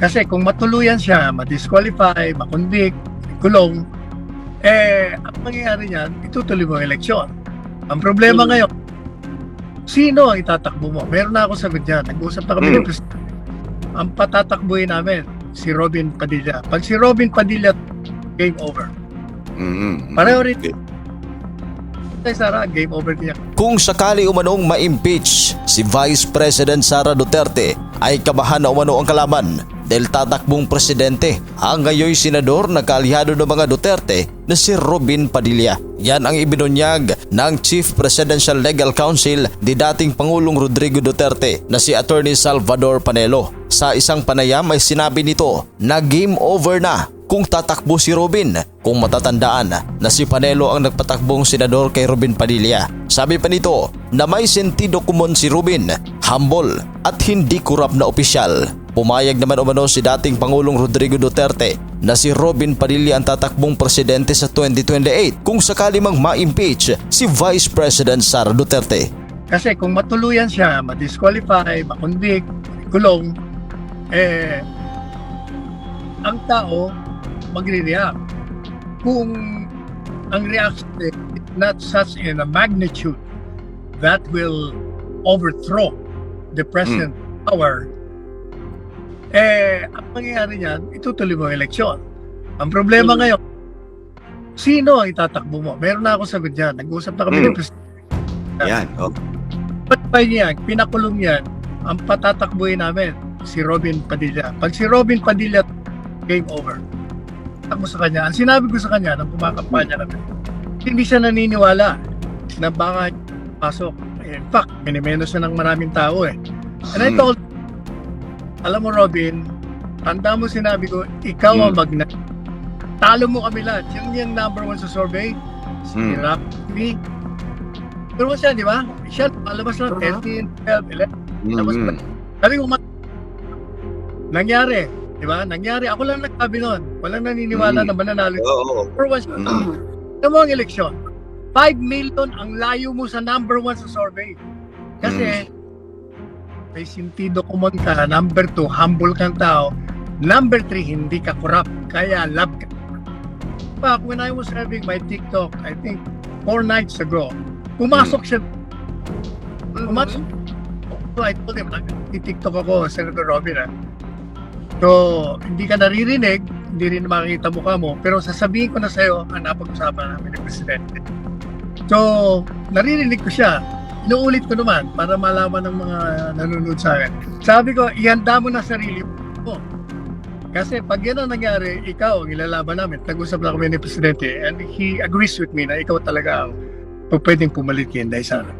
Kasi kung matuluyan siya, ma-disqualify, makonvict, kulong, eh, ang mangyayari niyan, itutuloy mo ang eleksyon. Ang problema Hmm. ngayon, sino ang itatakbo mo? Meron na ako sagot dyan. Nag-usap na kami Hmm. ng Presidente. Ang patatakbuhin namin, si Robin Padilla. Pag si Robin Padilla, game over. Mhm. Pareho rin. Okay. Kay Sara, game over niya. Kung sakali umanong ma-impeach si Vice President Sara Duterte ay kabahan na umano ang kalaban dahil tatakbong presidente ang ngayon senador na kaalyado ng mga Duterte na si Robin Padilla. Yan ang ibinunyag ng Chief Presidential Legal Counsel di dating Pangulong Rodrigo Duterte na si Attorney Salvador Panelo. Sa isang panayam ay sinabi nito na game over na kung tatakbo si Robin kung matatandaan na si Panelo ang nagpatakbong senador kay Robin Padilla. Sabi pa nito na may sentido kumon si Robin, humble at hindi kurap na opisyal. Pumayag naman umano si dating Pangulong Rodrigo Duterte na si Robin Padilla ang tatakbong presidente sa 2028 kung sakali mang ma-impeach si Vice President Sara Duterte. Kasi kung matuluyan siya, ma-disqualify, makonvict, kulong, eh, ang tao magre-react. Kung ang reaction is not such in a magnitude that will overthrow the present power, eh, ang mangyayari niyan, itutuloy mo ang eleksyon. Ang problema Hmm. ngayon, sino ang itatakbo mo? Meron na ako sagot dyan. Nag-usap na kami Hmm. ng Presidente. Yan. Oh. Patpay niya, pinakulong yan, ang patatakbuhin namin, si Robin Padilla. Pag si Robin Padilla, game over. Takbo sa kanya. Ang sinabi ko sa kanya nang kumakampanya kami, hindi siya naniniwala na baka pasok. In fact, minimenos siya ng maraming tao eh. And I Hmm. told, alam mo Robin, tanda mo sinabi ko, ikaw ang Hmm. magna. Talo mo kami lahat. Yung yung number one sa survey, si Hmm. Rafi, pero siya, di ba? Siya, palabas lang, 13, 12, 11. Tapos, Mhm. sabi ko, "Ma- nangyari, di ba? Nangyari. Ako lang nagsabi nun. Walang naniniwala Mm. na mananalo. Oo. Number one, Mhm. alam mo ang eleksyon, 5 million ang layo mo sa number one sa survey. Kasi, may sintido kumon ka. Number two, humble kang tao. Number three, hindi ka corrupt. Kaya love ka. Back when I was having my TikTok, I think four nights ago, pumasok siya. Pumasok. So I told him, nag-tiktok ako, Senator Robin. ah. So, hindi ka naririnig, hindi rin makikita mukha mo, pero sasabihin ko na sa'yo ang napag-usapan namin ng Presidente. So, naririnig ko siya. Inuulit ko naman para malaman ng mga nanonood sa akin. Sabi ko, ihanda mo na sarili mo. Kasi pag yan ang nangyari, ikaw ang ilalaban namin. Nag-usap na kami ni Presidente and he agrees with me na ikaw talaga ang pwedeng pumalit kay Inday Sara.